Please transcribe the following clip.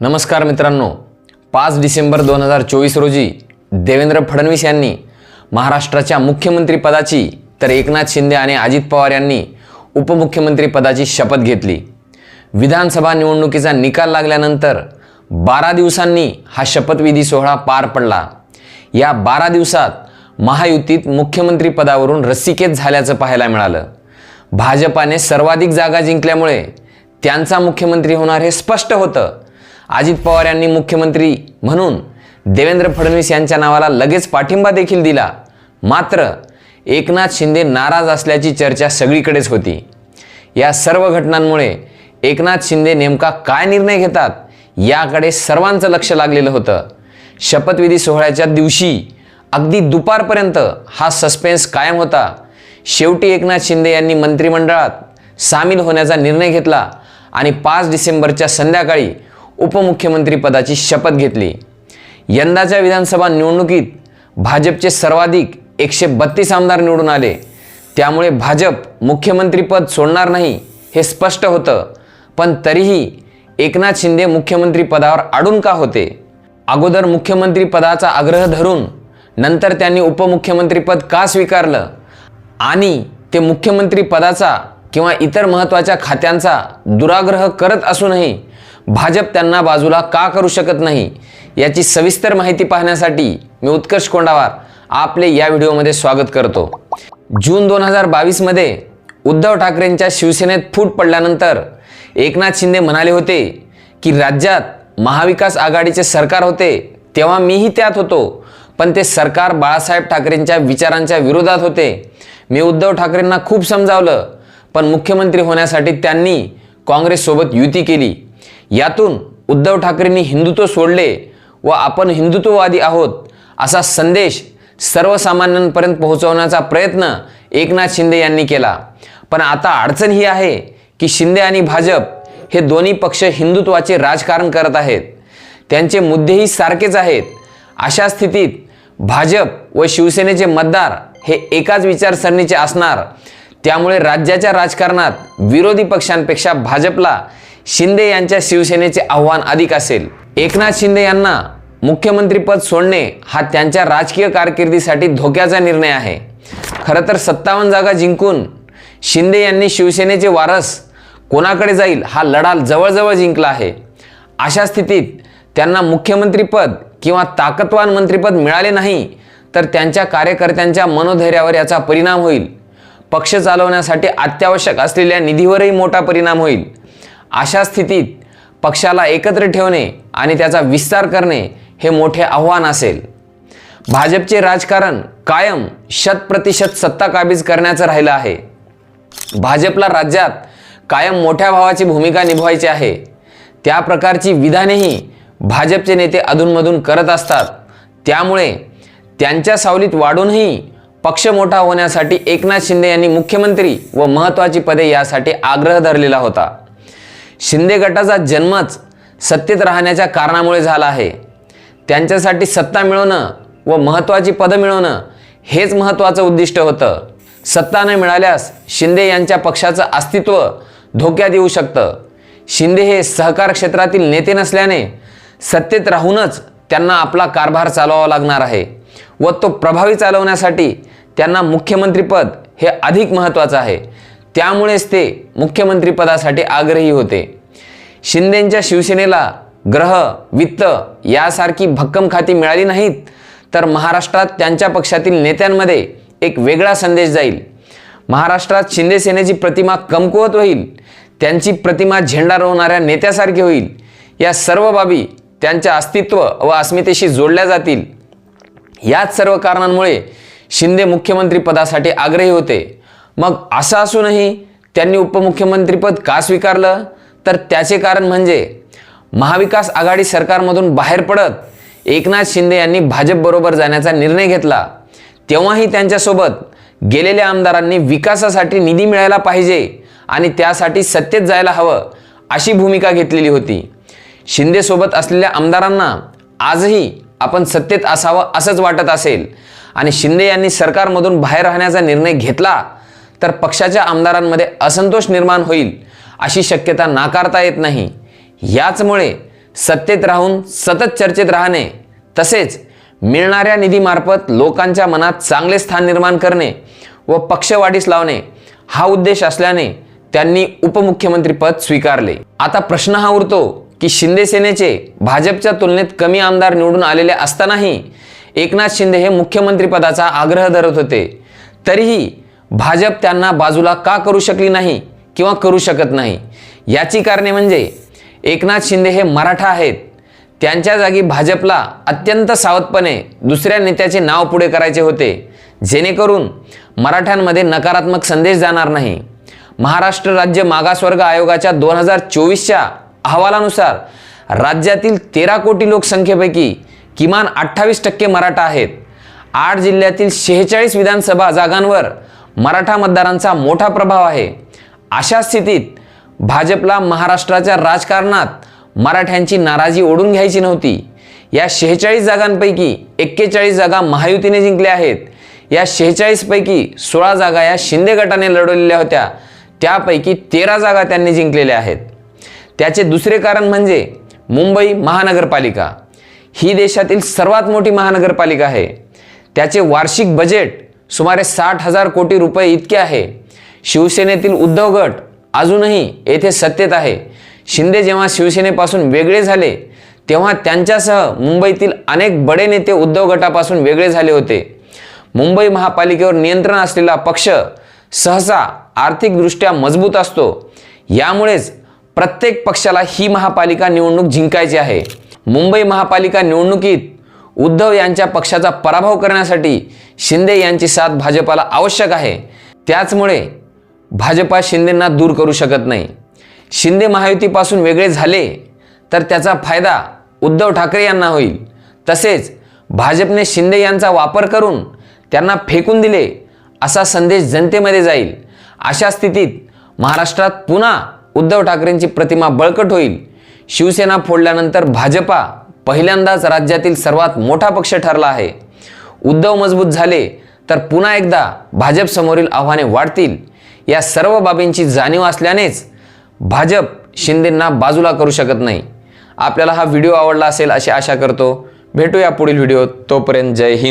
नमस्कार मित्रांनो. पाच डिसेंबर दोन हजार चोवीस रोजी देवेंद्र फडणवीस यांनी महाराष्ट्राच्या मुख्यमंत्रीपदाची तर एकनाथ शिंदे आणि अजित पवार यांनी उपमुख्यमंत्रीपदाची शपथ घेतली. विधानसभा निवडणुकीचा निकाल लागल्यानंतर बारा दिवसांनी हा शपथविधी सोहळा पार पडला. या बारा दिवसात महायुतीत मुख्यमंत्रीपदावरून रस्सीकेत झाल्याचं पाहायला मिळालं. भाजपाने सर्वाधिक जागा जिंकल्यामुळे त्यांचा मुख्यमंत्री होणार हे स्पष्ट होतं. अजित पवार यांनी मुख्यमंत्री म्हणून देवेंद्र फडणवीस यांच्या नावाला लगेच पाठिंबा देखील दिला. मात्र एकनाथ शिंदे नाराज असल्याची चर्चा सगळीकडेच होती. या सर्व घटनांमुळे एकनाथ शिंदे नेमका काय निर्णय घेतात याकडे सर्वांचं लक्ष लागलेलं होतं. शपथविधी सोहळ्याच्या दिवशी अगदी दुपारपर्यंत हा सस्पेन्स कायम होता. शेवटी एकनाथ शिंदे यांनी मंत्रिमंडळात सामील होण्याचा निर्णय घेतला आणि पाच डिसेंबरच्या संध्याकाळी उपमुख्यमंत्रीपदाची शपथ घेतली. यंदाच्या विधानसभा निवडणुकीत भाजपचे सर्वाधिक एकशे बत्तीस आमदार निवडून आले. त्यामुळे भाजप मुख्यमंत्रीपद सोडणार नाही हे स्पष्ट होतं. पण तरीही एकनाथ शिंदे मुख्यमंत्रीपदावर अडून का होते? अगोदर मुख्यमंत्रीपदाचा आग्रह धरून नंतर त्यांनी उपमुख्यमंत्रीपद का स्वीकारलं? आणि ते मुख्यमंत्रीपदाचा किंवा इतर महत्त्वाच्या खात्यांचा दुराग्रह करत असूनही भाजप त्यांना बाजूला का करू शकत नाही याची सविस्तर माहिती पाहण्यासाठी मी उत्कर्ष कोंडावार आपले या व्हिडिओमध्ये स्वागत करतो. जून दोन हजार बावीसमध्ये उद्धव ठाकरेंच्या शिवसेनेत फूट पडल्यानंतर एकनाथ शिंदे म्हणाले होते की राज्यात महाविकास आघाडीचे सरकार होते तेव्हा मीही त्यात होतो पण ते सरकार बाळासाहेब ठाकरेंच्या विचारांच्या विरोधात होते. मी उद्धव ठाकरेंना खूप समजावलं पण मुख्यमंत्री होण्यासाठी त्यांनी काँग्रेससोबत युती केली. यातून उद्धव ठाकरेंनी हिंदुत्व सोडले व आपण हिंदुत्ववादी आहोत असा संदेश सर्वसामान्यांपर्यंत पोहोचवण्याचा प्रयत्न एकनाथ शिंदे यांनी केला. पण आता अडचण ही आहे की शिंदे आणि भाजप हे दोन्ही पक्ष हिंदुत्वाचे राजकारण करत आहेत. त्यांचे मुद्देही सारखेच आहेत. अशा स्थितीत भाजप व शिवसेनेचे मतदार हे एकाच विचारसरणीचे असणार. त्यामुळे राज्याच्या राजकारणात विरोधी पक्षांपेक्षा भाजपला शिंदे यांच्या शिवसेनेचे आव्हान अधिक असेल. एकनाथ शिंदे यांना मुख्यमंत्रीपद सोडणे हा त्यांच्या राजकीय कारकिर्दीसाठी धोक्याचा निर्णय आहे. खरं तर सत्तावन्न जागा जिंकून शिंदे यांनी शिवसेनेचे वारस कोणाकडे जाईल हा लढा जवळजवळ जिंकला आहे. अशा स्थितीत त्यांना मुख्यमंत्रीपद किंवा ताकदवान मंत्रीपद मिळाले नाही तर त्यांच्या कार्यकर्त्यांच्या मनोधैर्यावर याचा परिणाम होईल. पक्ष चालवण्यासाठी अत्यावश्यक असलेल्या निधीवरही मोठा परिणाम होईल. अशा स्थितीत पक्षाला एकत्र ठेवणे आणि त्याचा विस्तार करणे हे मोठे आव्हान असेल. भाजपचे राजकारण कायम शतप्रतिशत सत्ता काबीज करण्याचं राहिलं आहे. भाजपला राज्यात कायम मोठ्या भावाची भूमिका निभवायची आहे. त्या प्रकारची विधानेही भाजपचे नेते अधूनमधून करत असतात. त्यामुळे त्यांच्या सावलीत वाढूनही पक्ष मोठा होण्यासाठी एकनाथ शिंदे यांनी मुख्यमंत्री व महत्त्वाची पदे यासाठी आग्रह धरलेला होता. शिंदे गटाचा जन्मच सत्तेत राहण्याच्या कारणामुळे झाला आहे. त्यांच्यासाठी सत्ता मिळवणं व महत्त्वाची पदं मिळवणं हेच महत्त्वाचं उद्दिष्ट होतं. सत्ता न मिळाल्यास शिंदे यांच्या पक्षाचं अस्तित्व धोक्यात येऊ शकतं. शिंदे हे सहकार क्षेत्रातील नेते नसल्याने सत्तेत राहूनच त्यांना आपला कारभार चालवावा लागणार आहे व तो प्रभावी चालवण्यासाठी त्यांना मुख्यमंत्रीपद हे अधिक महत्त्वाचं आहे. त्यामुळेच ते मुख्यमंत्रीपदासाठी आग्रही होते. शिंदेंच्या शिवसेनेला ग्रह वित्त यासारखी भक्कम खाती मिळाली नाहीत तर महाराष्ट्रात त्यांच्या पक्षातील नेत्यांमध्ये एक वेगळा संदेश जाईल. महाराष्ट्रात शिंदे सेनेची प्रतिमा कमकुवत होईल त्यांची प्रतिमा झेंडा रोवणाऱ्या नेत्यासारखी होईल या सर्व बाबी त्यांच्या अस्तित्व व अस्मितेशी जोडल्या जातील. याच सर्व कारणांमुळे शिंदे मुख्यमंत्री पदासाठी आग्रही होते. मग असं असूनही त्यांनी उपमुख्यमंत्रीपद का स्वीकारलं? तर त्याचे कारण म्हणजे महाविकास आघाडी सरकारमधून बाहेर पडत एकनाथ शिंदे यांनी भाजपबरोबर जाण्याचा निर्णय घेतला. तेव्हाही त्यांच्यासोबत गेलेल्या आमदारांनी विकासासाठी निधी मिळायला पाहिजे आणि त्यासाठी सत्तेत जायला हवं अशी भूमिका घेतलेली होती. शिंदेसोबत असलेल्या आमदारांना आजही आपण सत्तेत असावं असंच वाटत असेल. आणि शिंदे यांनी सरकारमधून बाहेर राहण्याचा निर्णय घेतला तर पक्षाच्या आमदारांमध्ये असंतोष निर्माण होईल अशी शक्यता नाकारता येत नाही. याचमुळे सत्तेत राहून सतत चर्चेत राहणे तसेच मिळणाऱ्या निधीमार्फत लोकांच्या मनात चांगले स्थान निर्माण करणे व पक्षवाढीस लावणे हा उद्देश असल्याने त्यांनी उपमुख्यमंत्रीपद स्वीकारले. आता प्रश्न हा उरतो की शिंदे सेनेचे भाजपच्या तुलनेत कमी आमदार निवडून आलेले असतानाही एकनाथ शिंदे हे मुख्यमंत्रीपदाचा आग्रह धरत होते. तरीही भाजप त्यांना बाजूला का करू शकली नाही किंवा करू शकत नाही? याची कारणे म्हणजे एकनाथ शिंदे हे मराठा आहेत. त्यांच्या जागी भाजपला अत्यंत सावधपणे दुसऱ्या नेत्याचे नाव पुढे करायचे होते. जेणेकरून मराठ्यांमध्ये नकारात्मक संदेश जाणार नाही. महाराष्ट्र राज्य मागासवर्ग आयोगाच्या दोन हजार चोवीसच्या अहवालानुसार राज्यातील तेरा कोटी लोकसंख्येपैकी किमान अठ्ठावीस टक्के मराठा आहेत. आठ जिल्ह्यातील शेहेचाळीस विधानसभा जागांवर मराठा मतदारांचा मोठा प्रभाव आहे. अशा स्थितीत भाजपला महाराष्ट्राच्या राजकारणात मराठ्यांची नाराजी ओढून घ्यायची नव्हती. या शेहेचाळीस जागांपैकी एक्केचाळीस जागा महायुतीने जिंकल्या आहेत. या शेहेचाळीसपैकी सोळा जागा या शिंदे गटाने लढवलेल्या होत्या. त्यापैकी तेरा जागा त्यांनी जिंकलेल्या आहेत. त्याचे दुसरे कारण म्हणजे मुंबई महानगरपालिका. ही देशातील सर्वात मोठी महानगरपालिका आहे. त्याचे वार्षिक बजेट सुमारे साठ हजार कोटी रुपये इतके आहे. शिवसेनेतील उद्धव गट अजूनही येथे सत्तेत आहे. शिंदे जेव्हा शिवसेनेपासून वेगळे झाले तेव्हा त्यांच्यासह मुंबईतील अनेक बडे नेते उद्धव गटापासून वेगळे झाले होते. मुंबई महापालिकेवर नियंत्रण असलेला पक्ष सहसा आर्थिकदृष्ट्या मजबूत असतो. यामुळेच प्रत्येक पक्षाला ही महापालिका निवडणूक जिंकायची आहे. मुंबई महापालिका निवडणुकीत उद्धव यांच्या पक्षाचा पराभव करण्यासाठी शिंदे यांची साथ भाजपाला आवश्यक आहे. त्याचमुळे भाजपा शिंदेंना दूर करू शकत नाही. शिंदे महायुतीपासून वेगळे झाले तर त्याचा फायदा उद्धव ठाकरे यांना होईल. तसेच भाजपने शिंदे यांचा वापर करून त्यांना फेकून दिले असा संदेश जनतेमध्ये जाईल. अशा स्थितीत महाराष्ट्रात पुन्हा उद्धव ठाकरेंची प्रतिमा बळकट होईल. शिवसेना फोडल्यानंतर भाजपा पहिल्यांदाच राज्यातील सर्वात मोठा पक्ष ठरला आहे. उद्धव मजबूत झाले तर पुन्हा एकदा भाजपसमोरील आव्हाने वाढतील. या सर्व बाबींची जाणीव असल्यानेच भाजप शिंदेंना बाजूला करू शकत नाही. आपल्याला हा व्हिडिओ आवडला असेल अशी आशा करतो. भेटूया पुढील व्हिडिओत. तोपर्यंत जय हिंद.